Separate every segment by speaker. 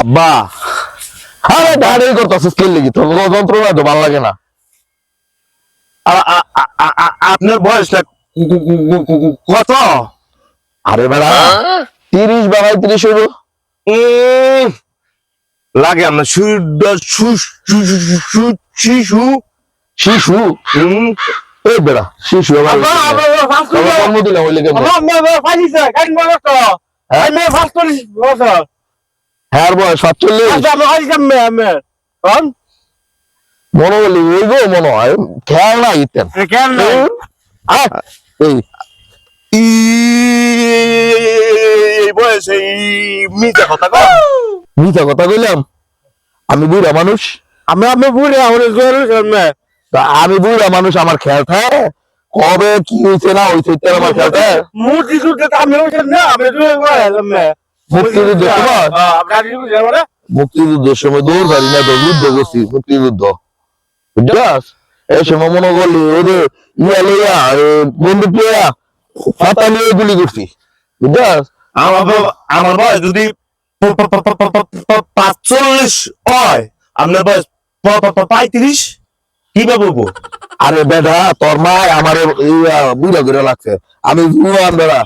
Speaker 1: আব্বা। আরে দাঁড়ি করতেছিস কি লিখি তোর যন্ত্রণা তো ভালো লাগে না।
Speaker 2: আপনার বয়সটা কত?
Speaker 1: আরে বেড়া তিরিশ
Speaker 2: লাগে শিশু।
Speaker 1: শিশু। এই বেড়া শিশু দিলাম ওই লেগে হ্যাঁ? বয়স সাতচল্লিশ? মনে বলি ওই গো মনে হয় খেয়াল নাই। ইতেন
Speaker 2: মিথ্যা কথা
Speaker 1: কইলাম। আমি বুড়া মানুষ।
Speaker 2: আমি আমি বুড়ে
Speaker 1: আমি বুড়া মানুষ আমার খেয়াল থাকে কবে কি হয়েছে না হয়েছে আমার খেয়াল থাকে মুক্তিযুদ্ধ
Speaker 2: বুঝলেন মানে
Speaker 1: মুক্তিযুদ্ধের সময় দৌড় না তো যুদ্ধ করছি মুক্তিযুদ্ধ। বুঝছাস? এই সময় মনে করলি ওদের ইয়া লইয়া বন্দুক লইয়া ফাতা নিয়ে গুলি করছি।
Speaker 2: আমার আমার বয়স যদি পাঁচচল্লিশ হয় আপনার বয়স পঁয়ত্রিশ কীভাবে বলব?
Speaker 1: আরে বেটা তোর মা আমার বুড়া করে লাগছে আমি বেড়া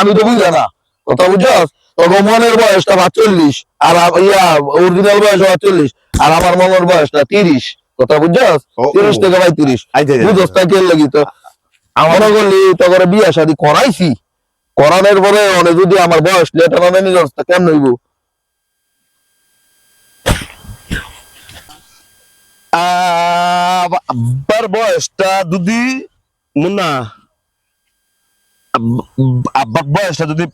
Speaker 2: আমি
Speaker 1: তো বুঝে না। কথা বুঝছস? তোর মনের বয়সটা সাতচল্লিশ আর ইয়া অরিজিনাল বয়স সাতচল্লিশ আর আমার মনের বয়সটা তিরিশ। কথা বুঝছস। তিরিশ থেকে ভাই তিরিশ বুঝছস তা কে লাগি তো? আমার করলি তো করে বিয়া শাদি করাইছি। করানোর পরে অনেক যদি আমার বয়স লেটার মানে কেমন হইব?
Speaker 2: আব্বার বয়সটা যদি মুন্না আব্বার বয়সটা যদি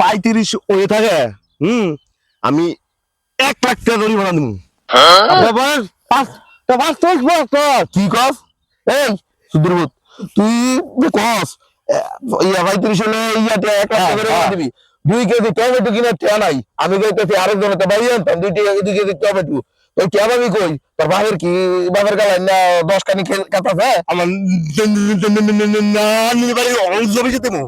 Speaker 2: পঁয়ত্রিশ হয়ে থাকে হুম আমি এক লাখ টাকা জরিমানা দিব
Speaker 1: দশ কি কস? এই সুদূরবোধ তুই কস ইয়া ভাই তুই শুনে ইয়াতে এক লাখ টাকা করে দিবি। দুই কেজি টমেটো কিনে নাই আমি কইতেছি আরেকজন তো ভাই আনতাম দুই দুই কেজি টমেটো। তো কে ভাবি কই? তোর বাপের কি বাপের গালাই না দশ কানি কাটাছে
Speaker 2: আমার নানির বাড়ি জমি যেতে মো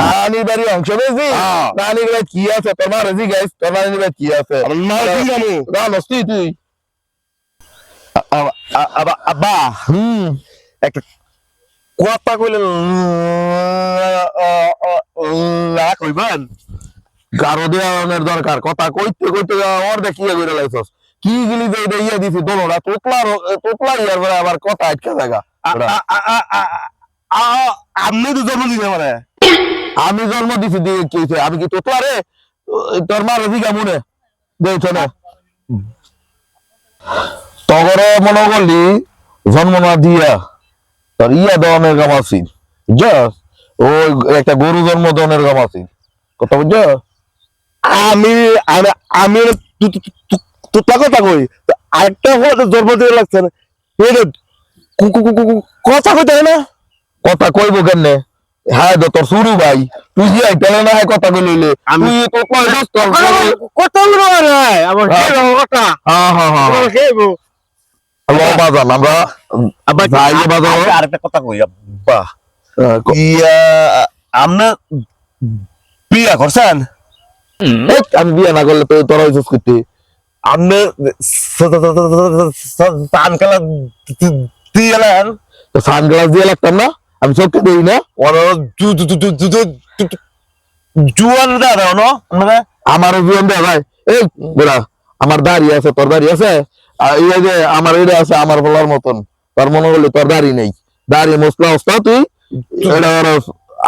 Speaker 1: নানির বাড়ি অংশ বেশি?
Speaker 2: হ্যাঁ।
Speaker 1: নানির বাড়ি কি আছে? তোর মা রেজি গাইস তোর নানির বাড়ি কি আছে? না নস্তি তুই
Speaker 2: আব্বা
Speaker 1: হুম।
Speaker 2: একটা কথা কইলেন না কইবেন?
Speaker 1: গারো দেওয়ানোর দরকার। কথা কইতে কইতে দেখি ইয়ে করে লাইছস। কি গিলি ইয়ে দিছি দোলরা তোতলা তোতলা ইয়ার পরে আবার কথা আটকে জায়গা।
Speaker 2: আপনি তো জন্ম দিন মানে
Speaker 1: আমি জন্ম দিছি দিয়ে কি? আমি কি তোতলা রে? তোর মা রবি কেমনে দেখছ না। তগরে মনে করলি জন্ম না দিয়া তোর ইয়া দেওয়ানের কাম আছি। বুঝছস ওই একটা গরু জন্ম কাম আছি। কথা বুঝছস
Speaker 2: আমি আমি আমি তাকে কথা কই আরেকটা হয়তো জন্ম দিয়ে লাগছে না। কথা কইতে না?
Speaker 1: কথা কইব কেনে হ্যাঁ তো তোর শুরু ভাই। তুই যে না হয় কথা কইলে
Speaker 2: আমি-
Speaker 1: তো কই দোস তোর
Speaker 2: কথা বলব না আমার
Speaker 1: হ্যাঁ।
Speaker 2: কথা।
Speaker 1: হ্যাঁ হ্যাঁ হ্যাঁ।
Speaker 2: আমার?
Speaker 1: আমরা
Speaker 2: আব্বা
Speaker 1: যাই বাজার
Speaker 2: আরেকটা- কথা কই আব্বা। ইয়া আপনি বিয়া করছেন?
Speaker 1: আমি বিয়ে না করলে তো তোরা করতে।
Speaker 2: আপনি পান খেলা দিয়েলেন
Speaker 1: তো সানগ্লাস দিয়ে লাগতাম না? আমি চোখে দিই না।
Speaker 2: জুয়ান দাদা ন? আপনারা
Speaker 1: আমারও জীবন দেয় ভাই। এই বেড়া আমার দাড়ি আছে তোর দাড়ি আছে? আর এই যে আমার এটা আছে আমার বলার মতন। তোর মনে করলে তোর দাড়ি নেই। দাড়ি মশলা অবস্থা তুই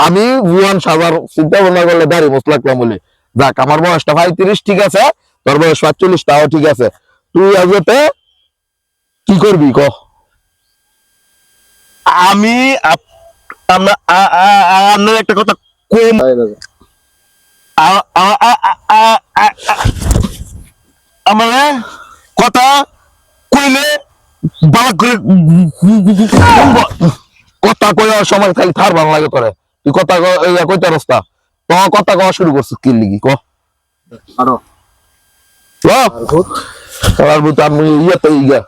Speaker 1: আমি জুয়ান সাজার চিন্তা ভাবনা করলে দাড়ি মশলা বলে। যাক আমার বয়সটা ভাই তিরিশ ঠিক আছে। তোর বয়স সাতচল্লিশ তাও ঠিক আছে তুই আজকে কি করবি ক
Speaker 2: আমি আপ- আমরা আ- আ- আ- আপনার একটা কথা কম আ- আ- আ- আ- আ- আ- আ- আমার কথা কইলে বালা করে
Speaker 1: কথা কয়ার সময় খালি থার ভালো লাগে তোরে তুই কথা ক- ইয়া কইতে রাস্তা তো কথা কওয়া শুরু করছিস কি লিগি ক
Speaker 3: আরও
Speaker 1: ল। খেলার ভিতরে আমি ইয়ে তো ইয়া